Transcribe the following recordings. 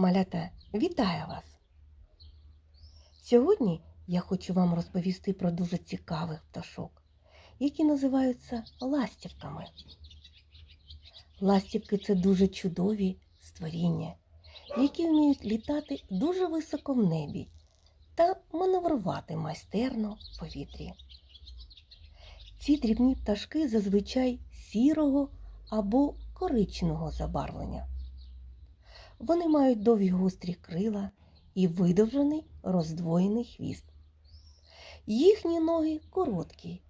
Малята, вітаю вас! Сьогодні я хочу вам розповісти про дуже цікавих пташок, які називаються ластівками. Ластівки це дуже чудові створіння, які вміють літати дуже високо в небі та маневрувати майстерно в повітрі. Ці дрібні пташки зазвичай сірого або коричневого забарвлення. Вони мають довгі гострі крила і видовжений роздвоєний хвіст. Їхні ноги короткі,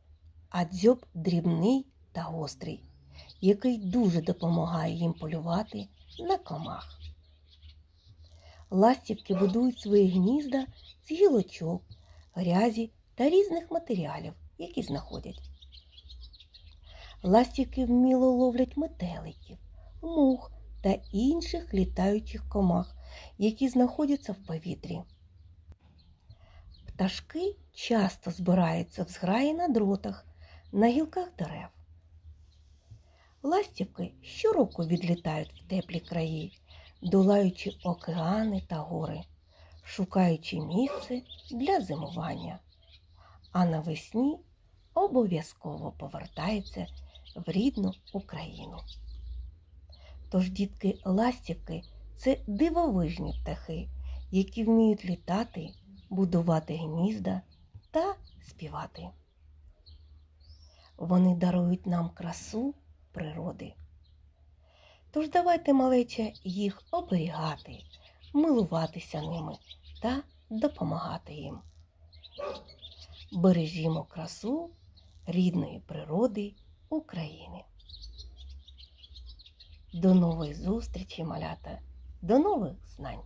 а дзьоб дрібний та гострий, який дуже допомагає їм полювати на комах. Ластівки будують свої гнізда з гілочок, грязі та різних матеріалів, які знаходять. Ластівки вміло ловлять метеликів, мух та інших літаючих комах, які знаходяться в повітрі. Пташки часто збираються в зграї на дротах, на гілках дерев. Ластівки щороку відлітають в теплі краї, долаючи океани та гори, шукаючи місце для зимування, а навесні обов'язково повертаються в рідну Україну. Тож дітки ластівки це дивовижні птахи, які вміють літати, будувати гнізда та співати. Вони дарують нам красу природи. Тож давайте, малече, їх оберігати, милуватися ними та допомагати їм. Бережімо красу рідної природи України. До нової зустрічі, малята, до нових знань!